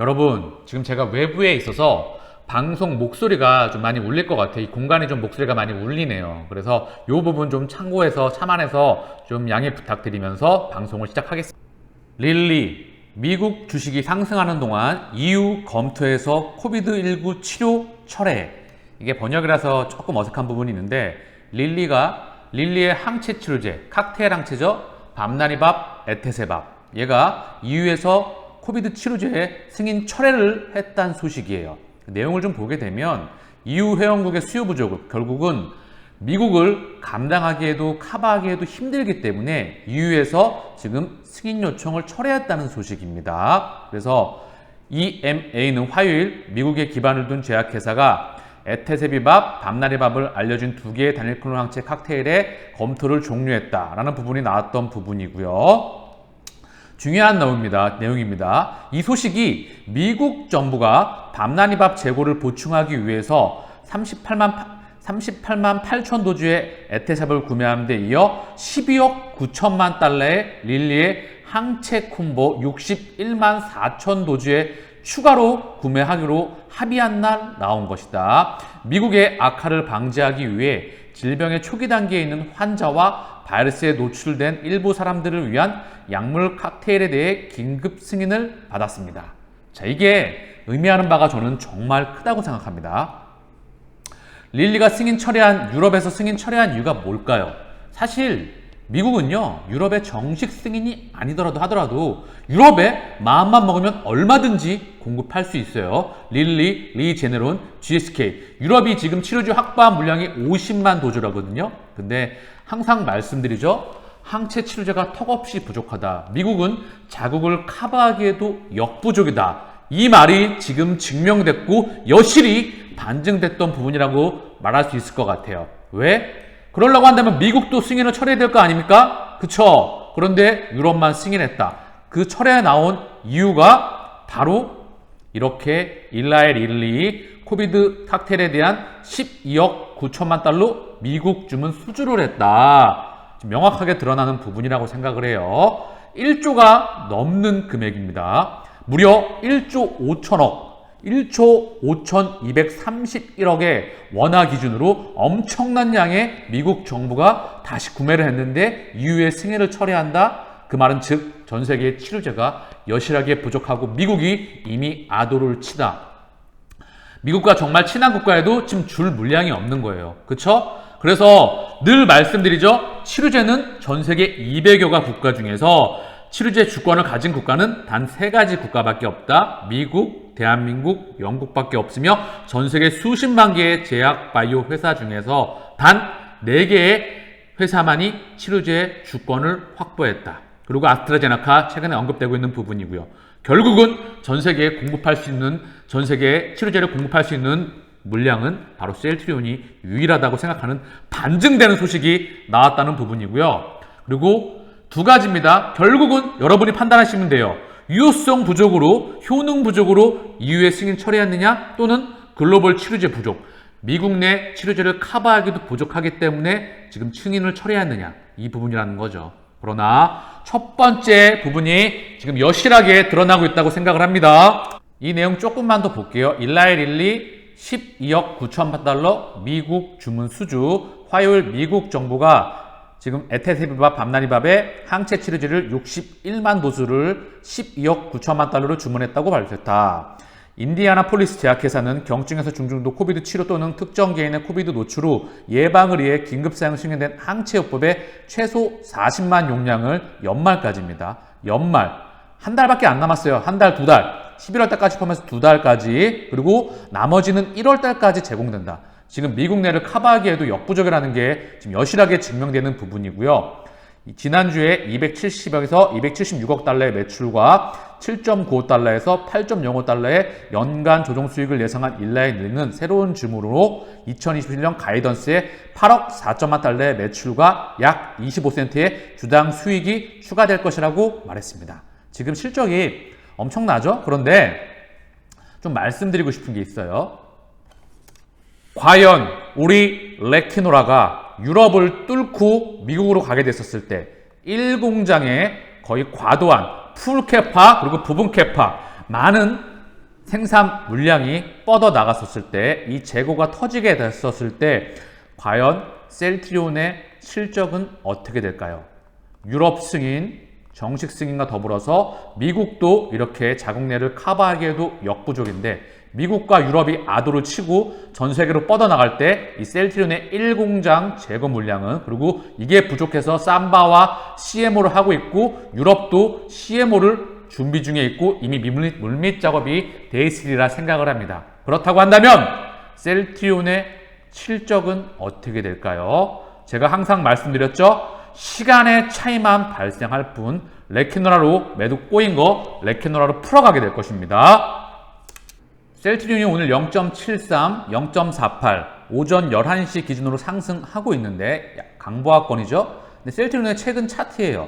여러분, 지금 제가 외부에 있어서 방송 목소리가 좀 많이 울릴 것 같아요. 이 공간이 좀 목소리가 많이 울리네요. 그래서 이 부분 좀 참고해서 참안해서 좀 양해 부탁드리면서 방송을 시작하겠습니다. 릴리, 미국 주식이 상승하는 동안 EU 검토해서 코비드19 치료 철회. 이게 번역이라서 조금 어색한 부분이 있는데 릴리가 릴리의 항체 치료제, 칵테일 항체죠. 밤나리밥, 에테세밥. 얘가 EU에서 코비드 치료제의 승인 철회를 했다는 소식이에요. 내용을 좀 보게 되면 EU 회원국의 수요 부족, 결국은 미국을 감당하기에도 커버하기에도 힘들기 때문에 EU에서 지금 승인 요청을 철회했다는 소식입니다. 그래서 EMA는 화요일 미국에 기반을 둔 제약회사가 에테세비밥, 밤나리밥을 알려진 두 개의 단일 클론 항체 칵테일의 검토를 종료했다라는 부분이 나왔던 부분이고요. 중요한 내용입니다. 내용입니다. 이 소식이 미국 정부가 밤나니밥 재고를 보충하기 위해서 38만 38만 8천 도주의 에테샵을 구매하는 데 이어 12억 9천만 달러의 릴리의 항체 콤보 61만 4천 도주의 추가로 구매하기로 합의한 날 나온 것이다. 미국의 악화를 방지하기 위해 질병의 초기 단계에 있는 환자와 바이러스에 노출된 일부 사람들을 위한 약물 칵테일에 대해 긴급 승인을 받았습니다. 자, 이게 의미하는 바가 저는 정말 크다고 생각합니다. 릴리가 승인 철회한 유럽에서 승인 철회한 이유가 뭘까요? 사실 미국은요 유럽의 정식 승인이 아니더라도 하더라도 유럽에 마음만 먹으면 얼마든지 공급할 수 있어요. 릴리, 리제네론, GSK 유럽이 지금 치료제 확보한 물량이 50만 도주라거든요. 근데 항상 말씀드리죠. 항체 치료제가 턱없이 부족하다. 미국은 자국을 커버하기에도 역부족이다. 이 말이 지금 증명됐고 여실히 반증됐던 부분이라고 말할 수 있을 것 같아요. 왜? 그러려고 한다면 미국도 승인을 철회해야 될 거 아닙니까? 그쵸? 그런데 유럽만 승인했다. 그 철회에 나온 이유가 바로 이렇게 일라엘 릴리 코비드 칵테일에 대한 12억 9천만 달러 미국 주문 수주를 했다. 명확하게 드러나는 부분이라고 생각을 해요. 1조가 넘는 금액입니다. 무려 1조 5천억, 1조 5,231억의 원화 기준으로 엄청난 양의 미국 정부가 다시 구매를 했는데 이후에 승인을 철회한다? 그 말은 즉 전 세계의 치료제가 여실하게 부족하고 미국이 이미 아도를 치다. 미국과 정말 친한 국가에도 지금 줄 물량이 없는 거예요. 그쵸? 그래서 늘 말씀드리죠. 치료제는 전 세계 200여가 국가 중에서 치료제 주권을 가진 국가는 단 세 가지 국가밖에 없다. 미국, 대한민국, 영국밖에 없으며 전 세계 수십만 개의 제약 바이오 회사 중에서 단네 개의 회사만이 치료제 주권을 확보했다. 그리고 아스트라제네카 최근에 언급되고 있는 부분이고요. 결국은 전 세계에 공급할 수 있는 전 세계에 치료제를 공급할 수 있는 물량은 바로 셀트리온이 유일하다고 생각하는 반증되는 소식이 나왔다는 부분이고요. 그리고 두 가지입니다. 결국은 여러분이 판단하시면 돼요. 유효성 부족으로, 효능 부족으로 이후에 승인 처리했느냐 또는 글로벌 치료제 부족. 미국 내 치료제를 커버하기도 부족하기 때문에 지금 승인을 처리했느냐 이 부분이라는 거죠. 그러나 첫 번째 부분이 지금 여실하게 드러나고 있다고 생각을 합니다. 이 내용 조금만 더 볼게요. 일라이 릴리 12억 9천만 달러 미국 주문 수주 화요일 미국 정부가 지금 에테세비밥 밤나리밥의 항체 치료제를 61만 도수를 12억 9천만 달러로 주문했다고 발표했다. 인디아나 폴리스 제약회사는 경증에서 중증도 코비드 치료 또는 특정 개인의 코비드 노출 후 예방을 위해 긴급 사용 승인된 항체요법의 최소 40만 용량을 연말까지입니다. 연말 한 달밖에 안 남았어요. 한 달, 두 달. 11월 달까지 포함해서 두 달까지 그리고 나머지는 1월 달까지 제공된다. 지금 미국 내를 커버하기에도 역부족이라는 게 지금 여실하게 증명되는 부분이고요. 지난주에 270억에서 276억 달러의 매출과 7.95 달러에서 8.05 달러의 연간 조정 수익을 예상한 일라인리는 새로운 줌으로 2021년 가이던스에 8억 4천만 달러의 매출과 약 25센트의 주당 수익이 추가될 것이라고 말했습니다. 지금 실적이 엄청나죠? 그런데 좀 말씀드리고 싶은 게 있어요. 과연 우리 레키노라가 유럽을 뚫고 미국으로 가게 됐었을 때 1공장에 거의 과도한 풀 캐파 그리고 부분 캐파 많은 생산 물량이 뻗어 나갔었을 때, 이 재고가 터지게 됐었을 때, 과연 셀트리온의 실적은 어떻게 될까요? 유럽 승인, 정식 승인과 더불어서 미국도 이렇게 자국내를 커버하기에도 역부족인데 미국과 유럽이 아도를 치고 전 세계로 뻗어나갈 때 이 셀트리온의 1공장 재고 물량은 그리고 이게 부족해서 삼바와 CMO를 하고 있고 유럽도 CMO를 준비 중에 있고 이미 물밑, 물밑 작업이 돼 있으리라 생각을 합니다. 그렇다고 한다면 셀트리온의 실적은 어떻게 될까요? 제가 항상 말씀드렸죠. 시간의 차이만 발생할 뿐 레키노라로 매도 꼬인 거 레키노라로 풀어가게 될 것입니다. 셀트리온이 오늘 0.73, 0.48 오전 11시 기준으로 상승하고 있는데 강보합권이죠. 근데 셀트리온의 최근 차트예요.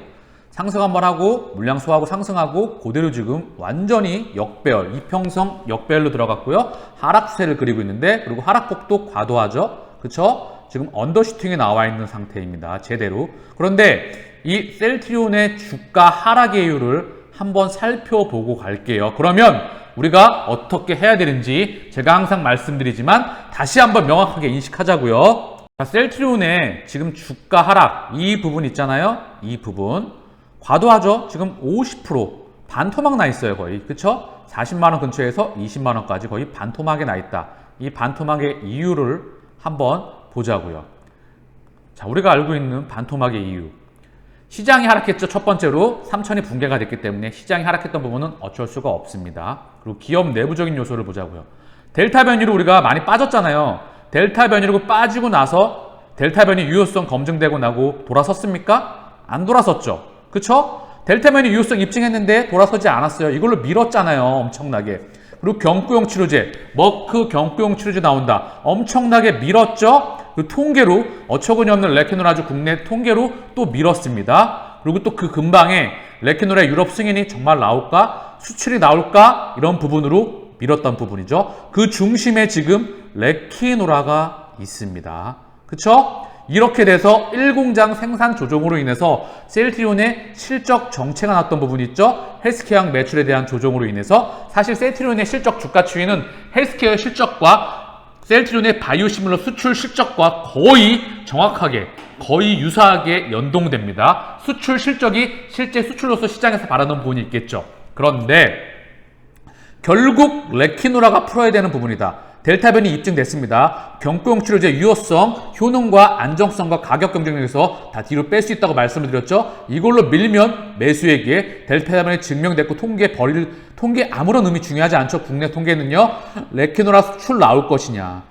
상승 한번 하고 물량 소화하고 상승하고 그대로 지금 완전히 역배열, 이평성 역배열로 들어갔고요. 하락세를 그리고 있는데 그리고 하락폭도 과도하죠. 그렇죠? 지금 언더슈팅에 나와 있는 상태입니다. 제대로. 그런데 이 셀트리온의 주가 하락의 이유를 한번 살펴보고 갈게요. 그러면 우리가 어떻게 해야 되는지 제가 항상 말씀드리지만 다시 한번 명확하게 인식하자고요. 자, 셀트리온의 지금 주가 하락 이 부분 있잖아요. 이 부분 과도하죠. 지금 50% 반토막 나 있어요, 거의. 그쵸? 40만 원 근처에서 20만 원까지 거의 반토막에 나 있다. 이 반토막의 이유를 한번 보자고요. 자, 우리가 알고 있는 반토막의 이유. 시장이 하락했죠. 첫 번째로 3천이 붕괴가 됐기 때문에 시장이 하락했던 부분은 어쩔 수가 없습니다. 그리고 기업 내부적인 요소를 보자고요. 델타 변이로 우리가 많이 빠졌잖아요. 델타 변이로 빠지고 나서 델타 변이 유효성 검증되고 나고 돌아섰습니까? 안 돌아섰죠. 그쵸? 델타 변이 유효성 입증했는데 돌아서지 않았어요. 이걸로 밀었잖아요. 엄청나게. 그리고 경구용 치료제, 머크 경구용 치료제 나온다. 엄청나게 밀었죠? 그 통계로 어처구니 없는 레케노라주 국내 통계로 또 밀었습니다. 그리고 또 그 근방에 레케노라의 유럽 승인이 정말 나올까? 수출이 나올까? 이런 부분으로 밀었던 부분이죠. 그 중심에 지금 레키노라가 있습니다. 그쵸? 이렇게 돼서 1공장 생산 조정으로 인해서 셀트리온의 실적 정체가 났던 부분이 있죠. 헬스케어 매출에 대한 조정으로 인해서 사실 셀트리온의 실적 주가 추이는 헬스케어 실적과 셀트리온의 바이오시밀러 수출 실적과 거의 정확하게 거의 유사하게 연동됩니다. 수출 실적이 실제 수출로서 시장에서 바라는 부분이 있겠죠. 그런데 결국 레키노라가 풀어야 되는 부분이다. 델타 변이 입증됐습니다. 경구용 치료제 유효성, 효능과 안정성과 가격 경쟁력에서 다 뒤로 뺄 수 있다고 말씀을 드렸죠. 이걸로 밀면 매수에게 델타 변이 증명됐고 통계 버릴 통계 아무런 의미 중요하지 않죠. 국내 통계는요. 레키노라 수출 나올 것이냐.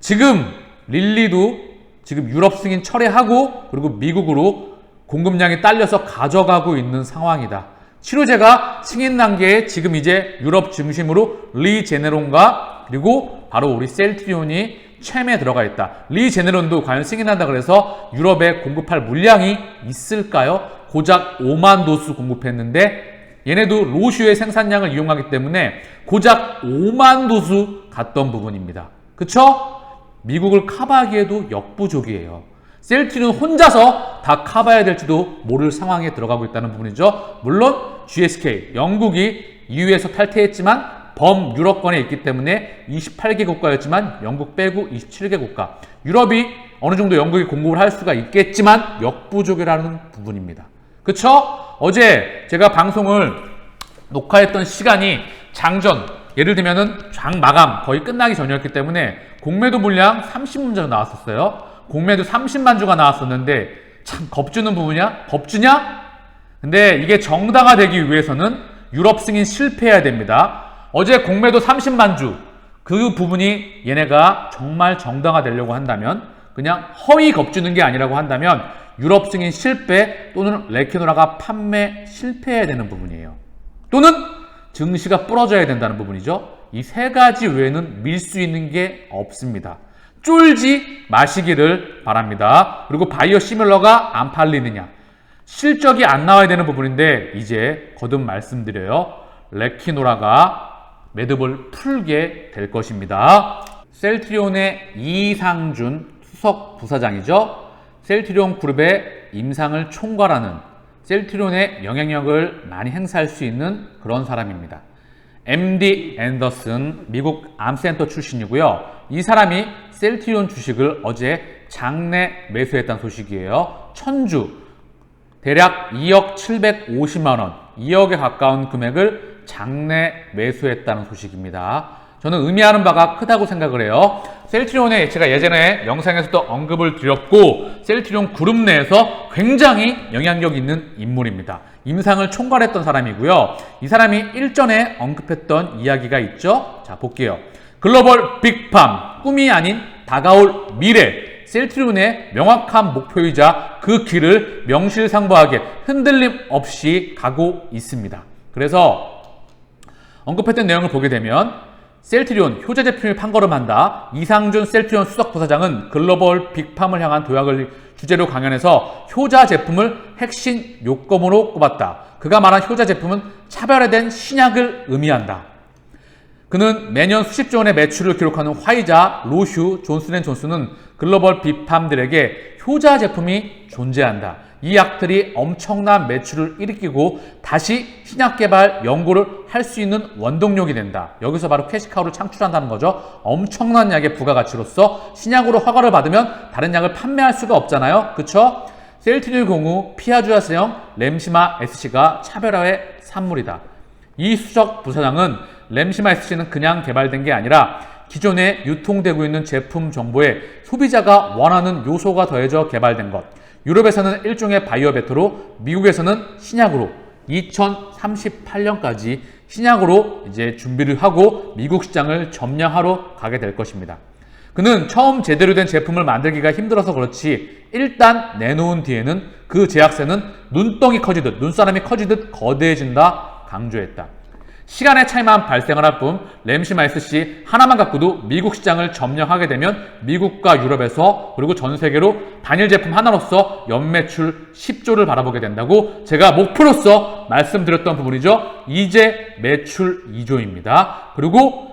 지금 릴리도 지금 유럽 승인 철회하고 그리고 미국으로 공급량이 딸려서 가져가고 있는 상황이다. 치료제가 승인 단계에 지금 이제 유럽 중심으로 리제네론과 그리고 바로 우리 셀트리온이 챔에 들어가 있다. 리제네론도 과연 승인한다 그래서 유럽에 공급할 물량이 있을까요? 고작 5만 도수 공급했는데 얘네도 로슈의 생산량을 이용하기 때문에 고작 5만 도수 갔던 부분입니다. 그쵸? 미국을 커버하기에도 역부족이에요. 셀트리온 혼자서 다 커버해야 될지도 모를 상황에 들어가고 있다는 부분이죠. 물론 GSK, 영국이 EU에서 탈퇴했지만 범 유럽권에 있기 때문에 28개 국가였지만 영국 빼고 27개 국가. 유럽이 어느 정도 영국이 공급을 할 수가 있겠지만 역부족이라는 부분입니다. 그쵸? 어제 제가 방송을 녹화했던 시간이 장전, 예를 들면은 장 마감 거의 끝나기 전이었기 때문에 공매도 물량 30만 주 나왔었어요. 공매도 30만 주가 나왔었는데 참 겁주는 부분이야? 겁주냐? 근데 이게 정당화되기 위해서는 유럽 승인 실패해야 됩니다. 어제 공매도 30만 주. 그 부분이 얘네가 정말 정당화되려고 한다면 그냥 허위 겁주는 게 아니라고 한다면 유럽 승인 실패 또는 레키노라가 판매 실패해야 되는 부분이에요. 또는 증시가 부러져야 된다는 부분이죠. 이 세 가지 외에는 밀 수 있는 게 없습니다. 쫄지 마시기를 바랍니다. 그리고 바이오 시밀러가 안 팔리느냐. 실적이 안 나와야 되는 부분인데 이제 거듭 말씀드려요. 레키노라가 매듭을 풀게 될 것입니다. 셀트리온의 이상준 수석 부사장이죠. 셀트리온 그룹의 임상을 총괄하는 셀트리온의 영향력을 많이 행사할 수 있는 그런 사람입니다. MD 앤더슨 미국 암센터 출신이고요. 이 사람이 셀트리온 주식을 어제 장내 매수했다는 소식이에요. 천주 대략 2억 750만 원, 2억에 가까운 금액을 장내 매수했다는 소식입니다. 저는 의미하는 바가 크다고 생각을 해요. 셀트리온에 제가 예전에 영상에서도 언급을 드렸고 셀트리온 그룹 내에서 굉장히 영향력 있는 인물입니다. 임상을 총괄했던 사람이고요. 이 사람이 일전에 언급했던 이야기가 있죠. 자, 볼게요. 글로벌 빅팜, 꿈이 아닌 다가올 미래, 셀트리온의 명확한 목표이자 그 길을 명실상부하게 흔들림 없이 가고 있습니다. 그래서 언급했던 내용을 보게 되면 셀트리온 효자 제품을 판거름한다. 이상준 셀트리온 수석 부사장은 글로벌 빅팜을 향한 도약을 주제로 강연해서 효자 제품을 핵심 요건으로 꼽았다. 그가 말한 효자 제품은 차별화된 신약을 의미한다. 그는 매년 수십조 원의 매출을 기록하는 화이자, 로슈, 존슨앤존슨은 글로벌 빅팜들에게 효자 제품이 존재한다. 이 약들이 엄청난 매출을 일으키고 다시 신약 개발 연구를 할 수 있는 원동력이 된다. 여기서 바로 캐시카우를 창출한다는 거죠. 엄청난 약의 부가가치로서 신약으로 허가를 받으면 다른 약을 판매할 수가 없잖아요. 그쵸? 셀트리온 공우, 피아주아스형, 램시마 SC가 차별화의 산물이다. 이 수석 부사장은 램시마 SC는 그냥 개발된 게 아니라 기존에 유통되고 있는 제품 정보에 소비자가 원하는 요소가 더해져 개발된 것. 유럽에서는 일종의 바이오 베터로, 미국에서는 신약으로 2038년까지 신약으로 이제 준비를 하고 미국 시장을 점령하러 가게 될 것입니다. 그는 처음 제대로 된 제품을 만들기가 힘들어서 그렇지 일단 내놓은 뒤에는 그 제약세는 눈덩이 커지듯 눈사람이 커지듯 거대해진다 강조했다. 시간의 차이만 발생을 할 뿐 램시마 SC 하나만 갖고도 미국 시장을 점령하게 되면 미국과 유럽에서 그리고 전 세계로 단일 제품 하나로서 연매출 10조를 바라보게 된다고 제가 목표로서 말씀드렸던 부분이죠. 이제 매출 2조입니다. 그리고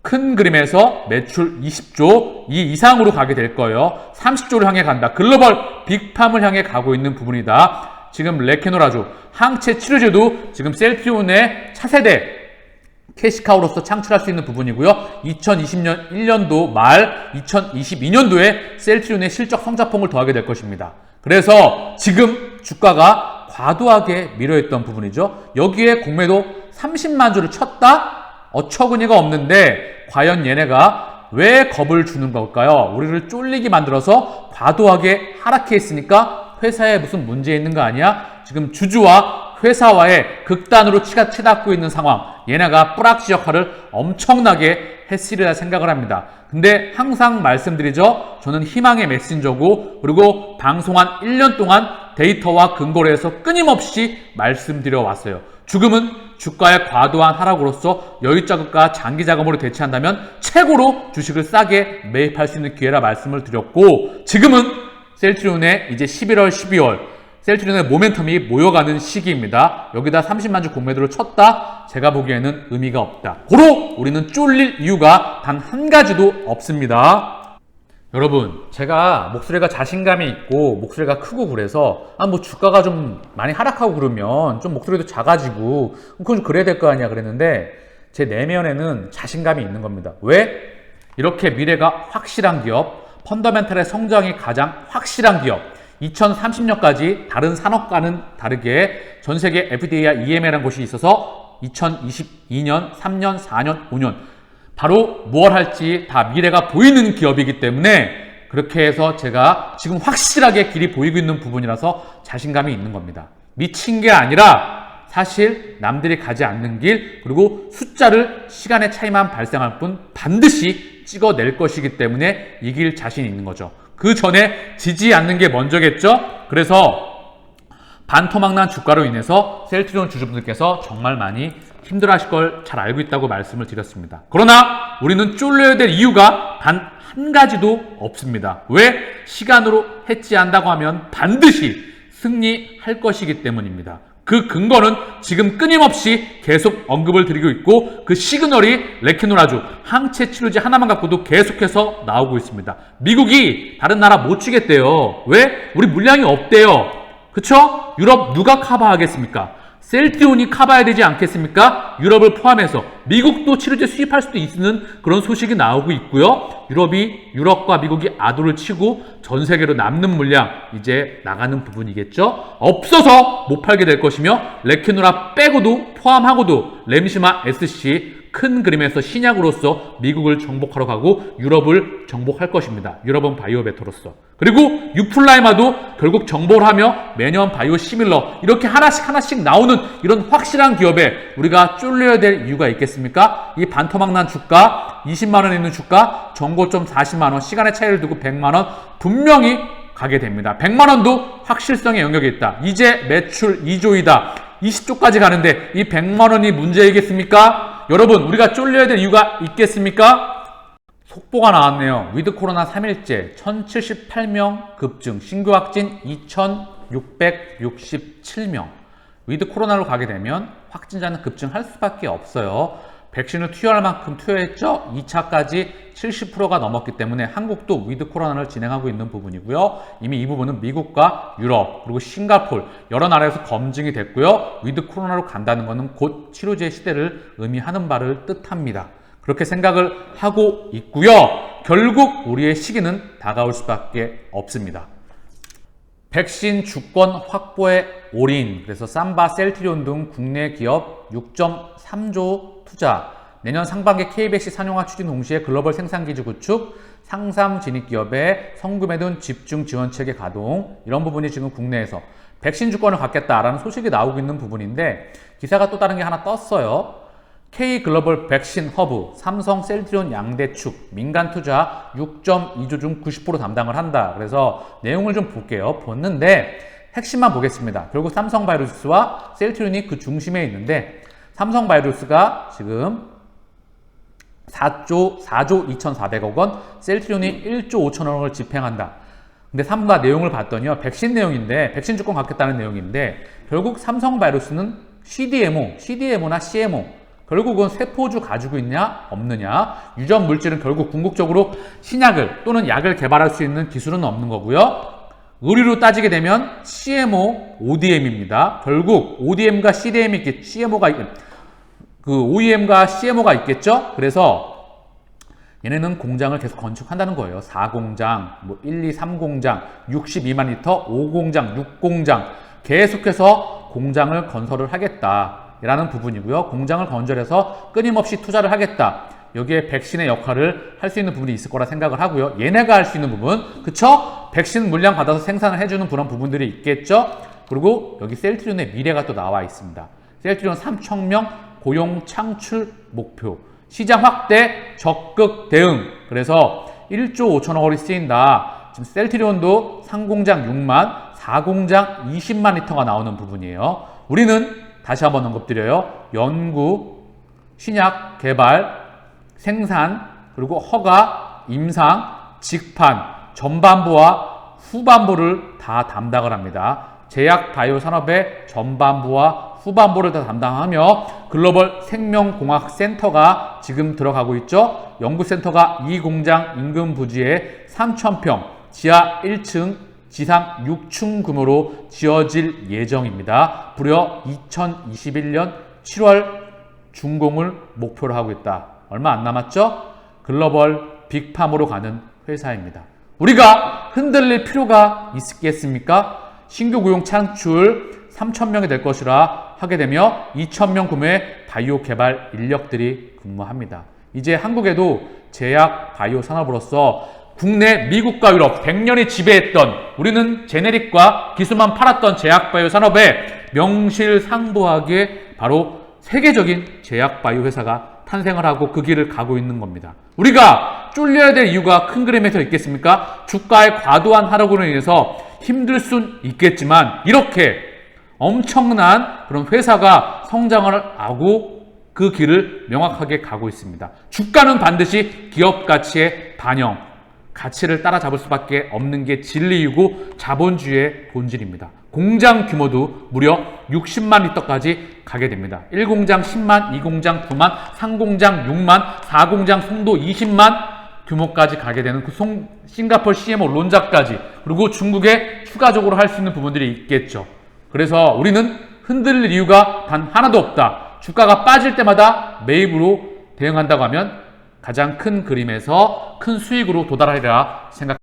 큰 그림에서 매출 20조 이 이상으로 가게 될 거예요. 30조를 향해 간다. 글로벌 빅팜을 향해 가고 있는 부분이다. 지금 레케노라조 항체 치료제도 지금 셀피온의 차세대 캐시카우로서 창출할 수 있는 부분이고요. 2020년 1년도 말 2022년도에 셀트리온의 실적 성장폭을 더하게 될 것입니다. 그래서 지금 주가가 과도하게 밀어있던 부분이죠. 여기에 공매도 30만 주를 쳤다? 어처구니가 없는데 과연 얘네가 왜 겁을 주는 걸까요? 우리를 쫄리게 만들어서 과도하게 하락해 있으니까 회사에 무슨 문제 있는 거 아니야? 지금 주주와 회사와의 극단으로 치가 치닫고 있는 상황. 얘네가 뿌락지 역할을 엄청나게 했으리라 생각을 합니다. 근데 항상 말씀드리죠. 저는 희망의 메신저고 그리고 방송한 1년 동안 데이터와 근거를 해서 끊임없이 말씀드려 왔어요. 죽음은 주가의 과도한 하락으로서 여유 자금과 장기 자금으로 대체한다면 최고로 주식을 싸게 매입할 수 있는 기회라 말씀을 드렸고 지금은 셀트리온의 이제 11월, 12월 셀트리온의 모멘텀이 모여가는 시기입니다. 여기다 30만 주 공매도를 쳤다? 제가 보기에는 의미가 없다. 고로 우리는 쫄릴 이유가 단 한 가지도 없습니다. 여러분, 제가 목소리가 자신감이 있고 목소리가 크고 그래서 아 뭐 주가가 좀 많이 하락하고 그러면 좀 목소리도 작아지고 그건 좀 그래야 될 거 아니야 그랬는데 제 내면에는 자신감이 있는 겁니다. 왜? 이렇게 미래가 확실한 기업, 펀더멘탈의 성장이 가장 확실한 기업, 2030년까지 다른 산업과는 다르게 전 세계 FDA와 EMA라는 곳이 있어서 2022년, 3년, 4년, 5년 바로 뭘 할지 다 미래가 보이는 기업이기 때문에 그렇게 해서 제가 지금 확실하게 길이 보이고 있는 부분이라서 자신감이 있는 겁니다. 미친 게 아니라 사실 남들이 가지 않는 길 그리고 숫자를 시간의 차이만 발생할 뿐 반드시 찍어낼 것이기 때문에 이길 자신이 있는 거죠. 그 전에 지지 않는 게 먼저겠죠? 그래서 반토막난 주가로 인해서 셀트리온 주주분들께서 정말 많이 힘들어 하실 걸 잘 알고 있다고 말씀을 드렸습니다. 그러나 우리는 쫄려야 될 이유가 단 한 가지도 없습니다. 왜? 시간으로 해지한다고 하면 반드시 승리할 것이기 때문입니다. 그 근거는 지금 끊임없이 계속 언급을 드리고 있고 그 시그널이 레키노라주 항체 치료제 하나만 갖고도 계속해서 나오고 있습니다. 미국이 다른 나라 못 치겠대요. 왜? 우리 물량이 없대요. 그쵸? 유럽 누가 커버하겠습니까? 셀트리온이 커봐야 되지 않겠습니까? 유럽을 포함해서 미국도 치료제 수입할 수도 있는 그런 소식이 나오고 있고요. 유럽이 유럽과 미국이 아도를 치고 전 세계로 남는 물량 이제 나가는 부분이겠죠. 없어서 못 팔게 될 것이며 레키노라 빼고도 포함하고도 렘시마 SC 큰 그림에서 신약으로서 미국을 정복하러 가고 유럽을 정복할 것입니다. 유럽은 바이오 베터로서. 그리고 유플라이마도 결국 정복을 하며 매년 바이오 시밀러 이렇게 하나씩 하나씩 나오는 이런 확실한 기업에 우리가 쫄려야 될 이유가 있겠습니까? 이 반토막난 주가 20만 원 있는 주가 정고점 40만 원 시간의 차이를 두고 100만 원 분명히 가게 됩니다. 100만 원도 확실성의 영역이 있다. 이제 매출 2조이다. 20조까지 가는데 이 100만 원이 문제이겠습니까? 여러분 우리가 쫄려야 될 이유가 있겠습니까? 속보가 나왔네요. 위드 코로나 3일째 1078명 급증, 신규 확진 2667명. 위드 코로나로 가게 되면 확진자는 급증할 수밖에 없어요. 백신을 투여할 만큼 투여했죠. 2차까지 70%가 넘었기 때문에 한국도 위드 코로나를 진행하고 있는 부분이고요. 이미 이 부분은 미국과 유럽 그리고 싱가폴 여러 나라에서 검증이 됐고요. 위드 코로나로 간다는 것은 곧 치료제 시대를 의미하는 바를 뜻합니다. 그렇게 생각을 하고 있고요. 결국 우리의 시기는 다가올 수밖에 없습니다. 백신 주권 확보에 올인. 그래서 삼바, 셀트리온 등 국내 기업 6.3조 투자. 내년 상반기 K백신 산용화 추진 동시에 글로벌 생산기지 구축, 상삼 진입기업의 성금에 둔 집중 지원 체계 가동. 이런 부분이 지금 국내에서 백신 주권을 갖겠다라는 소식이 나오고 있는 부분인데 기사가 또 다른 게 하나 떴어요. K 글로벌 백신 허브, 삼성 셀트리온 양대축, 민간 투자 6.2조 중 90% 담당을 한다. 그래서 내용을 좀 볼게요. 봤는데 핵심만 보겠습니다. 결국 삼성 바이러스와 셀트리온이 그 중심에 있는데 삼성 바이러스가 지금 4조 4조 2,400억 원, 셀트리온이 1조 5천억 원을 집행한다. 근데 삼바 내용을 봤더니요. 백신 내용인데 백신 주권 갖겠다는 내용인데 결국 삼성 바이러스는 CDMO, CDMO나 CMO 결국은 세포주 가지고 있냐 없느냐 유전 물질은 결국 궁극적으로 신약을 또는 약을 개발할 수 있는 기술은 없는 거고요. 의료로 따지게 되면 CMO, ODM입니다. 결국 ODM과 CDM이 있겠, CMO가 그 OEM과 CMO가 있겠죠. 그래서 얘네는 공장을 계속 건축한다는 거예요. 4공장, 뭐 1, 2, 3공장, 62만 리터, 5공장, 6공장 계속해서 공장을 건설을 하겠다. 라는 부분이고요. 공장을 건설해서 끊임없이 투자를 하겠다. 여기에 백신의 역할을 할 수 있는 부분이 있을 거라 생각을 하고요. 얘네가 할 수 있는 부분, 그쵸? 백신 물량 받아서 생산을 해주는 그런 부분들이 있겠죠? 그리고 여기 셀트리온의 미래가 또 나와 있습니다. 셀트리온 3,000명 고용 창출 목표, 시장 확대 적극 대응. 그래서 1조 5천억 원이 쓰인다. 지금 셀트리온도 상공장 6만, 4공장 20만 리터가 나오는 부분이에요. 우리는 다시 한번 언급드려요. 연구, 신약, 개발, 생산, 그리고 허가, 임상, 직판, 전반부와 후반부를 다 담당을 합니다. 제약 바이오 산업의 전반부와 후반부를 다 담당하며 글로벌 생명공학 센터가 지금 들어가고 있죠. 연구센터가 이 공장 인근 부지에 3,000평, 지하 1층, 지상 6층 규모로 지어질 예정입니다. 무려 2021년 7월 준공을 목표로 하고 있다. 얼마 안 남았죠? 글로벌 빅팜으로 가는 회사입니다. 우리가 흔들릴 필요가 있겠습니까? 신규 고용 창출 3,000명이 될 것이라 하게 되며 2,000명 구매 바이오 개발 인력들이 근무합니다. 이제 한국에도 제약 바이오 산업으로서 국내 미국과 유럽 100년이 지배했던 우리는 제네릭과 기술만 팔았던 제약 바이오 산업에 명실상부하게 바로 세계적인 제약 바이오 회사가 탄생을 하고 그 길을 가고 있는 겁니다. 우리가 쫄려야 될 이유가 큰 그림에서 있겠습니까? 주가의 과도한 하락으로 인해서 힘들 순 있겠지만 이렇게 엄청난 그런 회사가 성장을 하고 그 길을 명확하게 가고 있습니다. 주가는 반드시 기업 가치의 반영, 가치를 따라잡을 수밖에 없는 게 진리이고 자본주의의 본질입니다. 공장 규모도 무려 60만 리터까지 가게 됩니다. 1공장 10만, 2공장 9만, 3공장 6만, 4공장 송도 20만 규모까지 가게 되는 그 송, 싱가폴 CMO 론자까지 그리고 중국에 추가적으로 할 수 있는 부분들이 있겠죠. 그래서 우리는 흔들릴 이유가 단 하나도 없다. 주가가 빠질 때마다 매입으로 대응한다고 하면 가장 큰 그림에서 큰 수익으로 도달하리라 생각